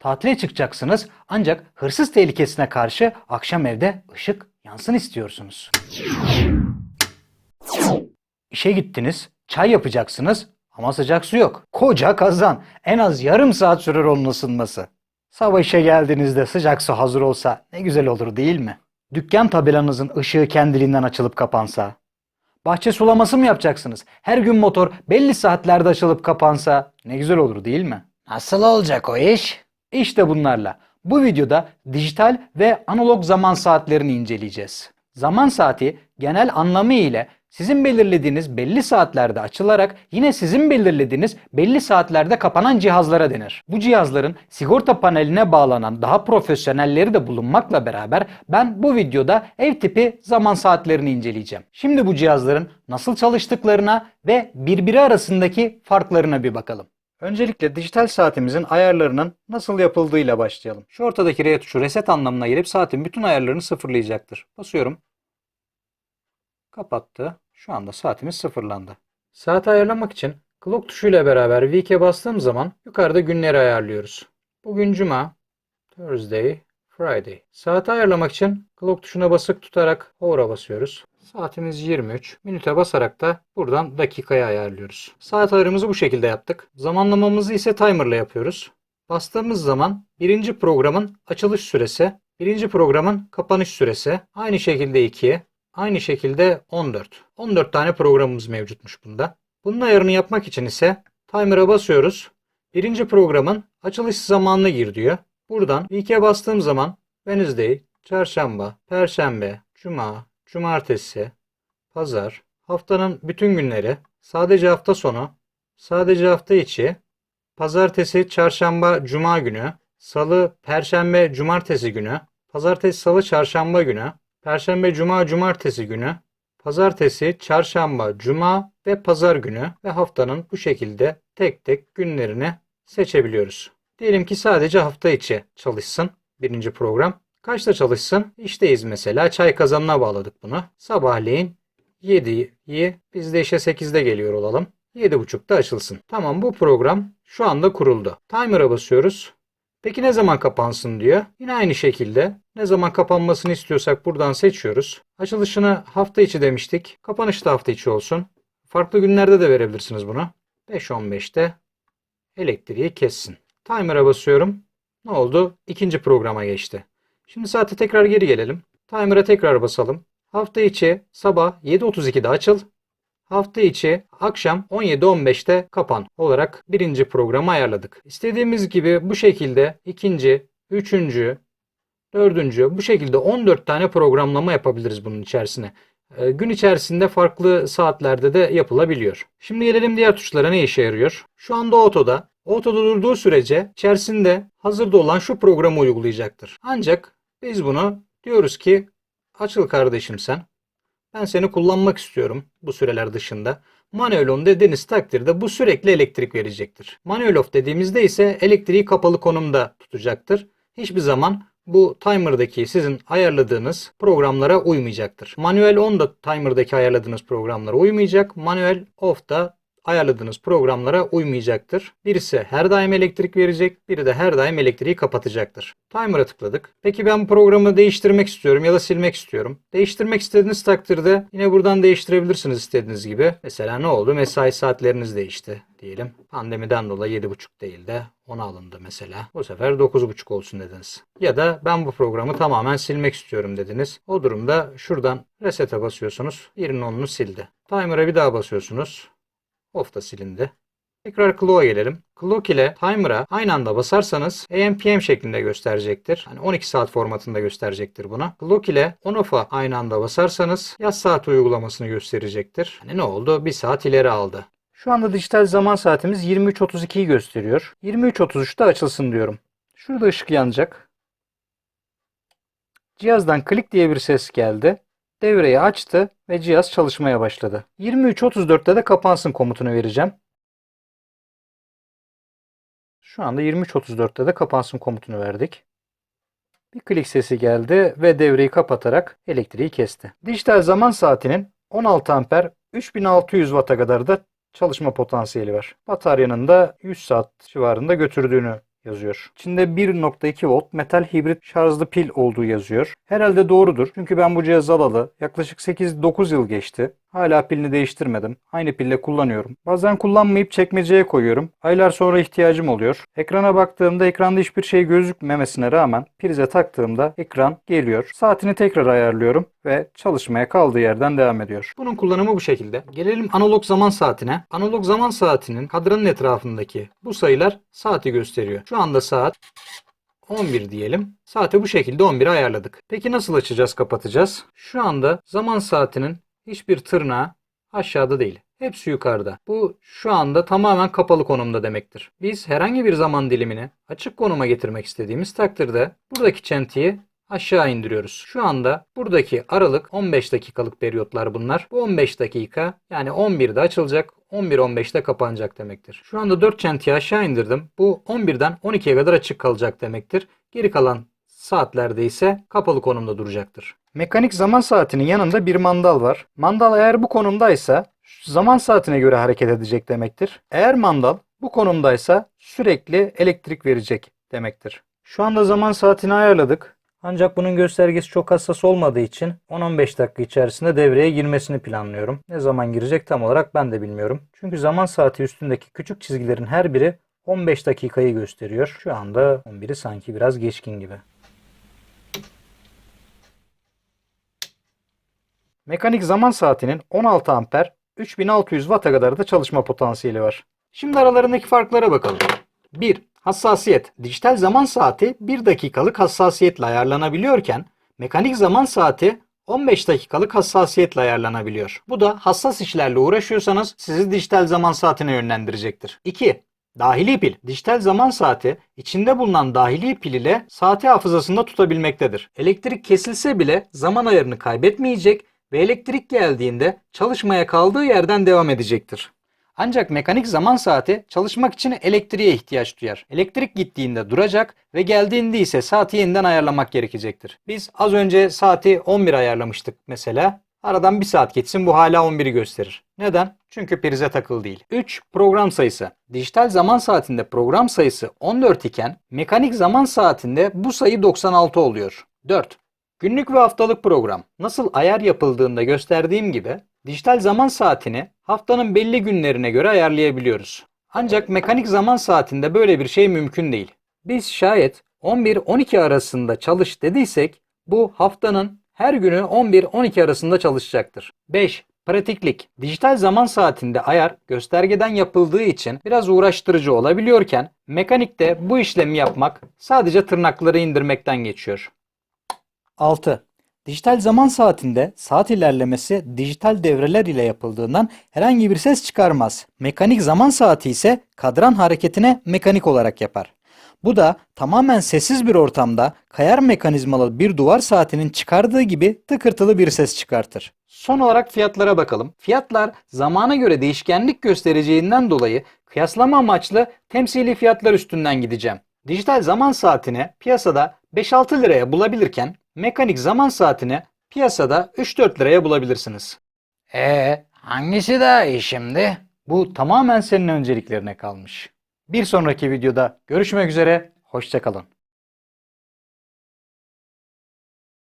Tatile çıkacaksınız ancak hırsız tehlikesine karşı akşam evde ışık yansın istiyorsunuz. İşe gittiniz, çay yapacaksınız ama sıcak su yok. Koca kazan. En az yarım saat sürer onun ısınması. Sabah işe geldiğinizde sıcak su hazır olsa ne güzel olur değil mi? Dükkan tabelanızın ışığı kendiliğinden açılıp kapansa. Bahçe sulaması mı yapacaksınız? Her gün motor belli saatlerde açılıp kapansa ne güzel olur değil mi? Nasıl olacak o iş? İşte bunlarla. Bu videoda dijital ve analog zaman saatlerini inceleyeceğiz. Zaman saati genel anlamı ile sizin belirlediğiniz belli saatlerde açılarak yine sizin belirlediğiniz belli saatlerde kapanan cihazlara denir. Bu cihazların sigorta paneline bağlanan daha profesyonelleri de bulunmakla beraber ben bu videoda ev tipi zaman saatlerini inceleyeceğim. Şimdi bu cihazların nasıl çalıştıklarına ve birbiri arasındaki farklarına bir bakalım. Öncelikle dijital saatimizin ayarlarının nasıl yapıldığıyla başlayalım. Şu ortadaki R tuşu reset anlamına gelip saatin bütün ayarlarını sıfırlayacaktır. Basıyorum. Kapattı. Şu anda saatimiz sıfırlandı. Saati ayarlamak için clock tuşuyla beraber week'e bastığım zaman yukarıda günleri ayarlıyoruz. Bugün cuma, Thursday, Friday. Saati ayarlamak için clock tuşuna basık tutarak hover'a basıyoruz. Saatimiz 23. Minüte basarak da buradan dakikaya ayarlıyoruz. Saat ayarımızı bu şekilde yaptık. Zamanlamamızı ise timer'la yapıyoruz. Bastığımız zaman birinci programın açılış süresi, birinci programın kapanış süresi, aynı şekilde 2, aynı şekilde 14. 14 tane programımız mevcutmuş bunda. Bunun ayarını yapmak için ise timer'a basıyoruz. Birinci programın açılış zamanını gir diyor. Buradan week'e bastığım zaman Wednesday, çarşamba, perşembe, cuma, cumartesi, pazar, haftanın bütün günleri, sadece hafta sonu, sadece hafta içi, pazartesi, çarşamba, cuma günü, salı, perşembe, cumartesi günü, pazartesi, salı, çarşamba günü, perşembe, cuma, cumartesi günü, pazartesi, çarşamba, cuma ve pazar günü ve haftanın bu şekilde tek tek günlerini seçebiliyoruz. Diyelim ki sadece hafta içi çalışsın birinci program. Kaçta çalışsın? İşteyiz mesela. Çay kazanına bağladık bunu. Sabahleyin 7'yi biz de işe 8'de geliyor olalım. 7.30'da açılsın. Tamam bu program şu anda kuruldu. Timer'a basıyoruz. Peki ne zaman kapansın diyor. Yine aynı şekilde ne zaman kapanmasını istiyorsak buradan seçiyoruz. Açılışını hafta içi demiştik. Kapanış da hafta içi olsun. Farklı günlerde de verebilirsiniz bunu. 5.15'te elektriği kessin. Timer'a basıyorum. Ne oldu? İkinci programa geçti. Şimdi saate tekrar geri gelelim. Timer'a tekrar basalım. Hafta içi sabah 7.32'de açıl. Hafta içi akşam 17.15'te kapan olarak birinci programı ayarladık. İstediğimiz gibi bu şekilde ikinci, üçüncü, dördüncü bu şekilde 14 tane programlama yapabiliriz bunun içerisine. Ee, Gün içerisinde farklı saatlerde de yapılabiliyor. Şimdi gelelim diğer tuşlara ne işe yarıyor. Şu anda Auto'da. Auto'da durduğu sürece içerisinde hazırda olan şu programı uygulayacaktır. Ancak biz bunu diyoruz ki açıl kardeşim sen. Ben seni kullanmak istiyorum bu süreler dışında. Manuel on dediğiniz takdirde bu sürekli elektrik verecektir. Manuel off dediğimizde ise elektriği kapalı konumda tutacaktır. Hiçbir zaman bu timer'daki sizin ayarladığınız programlara uymayacaktır. Manuel on da timer'daki ayarladığınız programlara uymayacak. Manuel off da ayarladığınız programlara uymayacaktır. Birisi her daim elektrik verecek, biri de her daim elektriği kapatacaktır. Timer'a tıkladık. Peki ben bu programı değiştirmek istiyorum ya da silmek istiyorum. Değiştirmek istediğiniz takdirde yine buradan değiştirebilirsiniz istediğiniz gibi. Mesela ne oldu? Mesai saatleriniz değişti diyelim. Pandemiden dolayı 7.30 değil de 10 alındı mesela. Bu sefer 9.30 olsun dediniz. Ya da ben bu programı tamamen silmek istiyorum dediniz. O durumda şuradan reset'e basıyorsunuz. Yerin onunu sildi. Timer'a bir daha basıyorsunuz. Off da silindi. Tekrar clock'a gelelim. Clock ile timer'a aynı anda basarsanız AM PM şeklinde gösterecektir. Hani 12 saat formatında gösterecektir bunu. Clock ile on off'a aynı anda basarsanız yaz saati uygulamasını gösterecektir. Hani ne oldu? Bir saat ileri aldı. Şu anda dijital zaman saatimiz 23.32'yi gösteriyor. 23.33'te açılsın diyorum. Şurada ışık yanacak. Cihazdan klik diye bir ses geldi. Devreyi açtı ve cihaz çalışmaya başladı. 23.34'te de kapansın komutunu vereceğim. Şu anda 23.34'te de kapansın komutunu verdik. Bir klik sesi geldi ve devreyi kapatarak elektriği kesti. Dijital zaman saatinin 16 amper 3600 Watt'a kadar da çalışma potansiyeli var. Bataryanın da 100 saat civarında götürdüğünü yazıyor. İçinde 1.2 volt metal hibrit şarjlı pil olduğu yazıyor. Herhalde doğrudur. Çünkü ben bu cihazı alalı yaklaşık 8-9 yıl geçti. Hala pilini değiştirmedim. Aynı pille kullanıyorum. Bazen kullanmayıp çekmeceye koyuyorum. Aylar sonra ihtiyacım oluyor. Ekrana baktığımda ekranda hiçbir şey gözükmemesine rağmen prize taktığımda ekran geliyor. Saatini tekrar ayarlıyorum ve çalışmaya kaldığı yerden devam ediyor. Bunun kullanımı bu şekilde. Gelelim analog zaman saatine. Analog zaman saatinin kadranın etrafındaki bu sayılar saati gösteriyor. Şu anda saat 11 diyelim. Saati bu şekilde 11'e ayarladık. Peki nasıl açacağız, kapatacağız? Şu anda zaman saatinin hiçbir tırnağı aşağıda değil. Hepsi yukarıda. Bu şu anda tamamen kapalı konumda demektir. Biz herhangi bir zaman dilimini açık konuma getirmek istediğimiz takdirde buradaki çentiyi aşağı indiriyoruz. Şu anda buradaki aralık 15 dakikalık periyotlar bunlar. Bu 15 dakika yani 11'de açılacak, 11-15'te kapanacak demektir. Şu anda 4 çentiyi aşağı indirdim. Bu 11'den 12'ye kadar açık kalacak demektir. Geri kalan saatlerde ise kapalı konumda duracaktır. Mekanik zaman saatinin yanında bir mandal var. Mandal eğer bu konumdaysa zaman saatine göre hareket edecek demektir. Eğer mandal bu konumdaysa sürekli elektrik verecek demektir. Şu anda zaman saatini ayarladık. Ancak bunun göstergesi çok hassas olmadığı için 10-15 dakika içerisinde devreye girmesini planlıyorum. Ne zaman girecek tam olarak ben de bilmiyorum. Çünkü zaman saati üstündeki küçük çizgilerin her biri 15 dakikayı gösteriyor. Şu anda 11'i sanki biraz geçkin gibi. Mekanik zaman saatinin 16 amper 3600 Watt'a kadar da çalışma potansiyeli var. Şimdi aralarındaki farklara bakalım. 1. Hassasiyet. Dijital zaman saati 1 dakikalık hassasiyetle ayarlanabiliyorken mekanik zaman saati 15 dakikalık hassasiyetle ayarlanabiliyor. Bu da hassas işlerle uğraşıyorsanız sizi dijital zaman saatine yönlendirecektir. 2. Dahili pil. Dijital zaman saati içinde bulunan dahili pil ile saati hafızasında tutabilmektedir. Elektrik kesilse bile zaman ayarını kaybetmeyecek ve elektrik geldiğinde çalışmaya kaldığı yerden devam edecektir. Ancak mekanik zaman saati çalışmak için elektriğe ihtiyaç duyar. Elektrik gittiğinde duracak ve geldiğinde ise saati yeniden ayarlamak gerekecektir. Biz az önce saati 11 ayarlamıştık mesela. Aradan bir saat geçsin bu hala 11'i gösterir. Neden? Çünkü prize takılı değil. 3. Program sayısı. Dijital zaman saatinde program sayısı 14 iken mekanik zaman saatinde bu sayı 96 oluyor. 4. Günlük ve haftalık program. Nasıl ayar yapıldığında gösterdiğim gibi dijital zaman saatini haftanın belli günlerine göre ayarlayabiliyoruz. Ancak mekanik zaman saatinde böyle bir şey mümkün değil. Biz şayet 11-12 arasında çalış dediysek bu haftanın her günü 11-12 arasında çalışacaktır. 5. Pratiklik. Dijital zaman saatinde ayar göstergeden yapıldığı için biraz uğraştırıcı olabiliyorken mekanikte bu işlemi yapmak sadece tırnakları indirmekten geçiyor. 6. Dijital zaman saatinde saat ilerlemesi dijital devreler ile yapıldığından herhangi bir ses çıkarmaz. Mekanik zaman saati ise kadran hareketine mekanik olarak yapar. Bu da tamamen sessiz bir ortamda kayar mekanizmalı bir duvar saatinin çıkardığı gibi tıkırtılı bir ses çıkartır. Son olarak fiyatlara bakalım. Fiyatlar zamana göre değişkenlik göstereceğinden dolayı kıyaslama amaçlı temsili fiyatlar üstünden gideceğim. Dijital zaman saatini piyasada 5-6 liraya bulabilirken mekanik zaman saatini piyasada 3-4 liraya bulabilirsiniz. Ee, hangisi daha iyi şimdi? Bu tamamen senin önceliklerine kalmış. Bir sonraki videoda görüşmek üzere, hoşçakalın.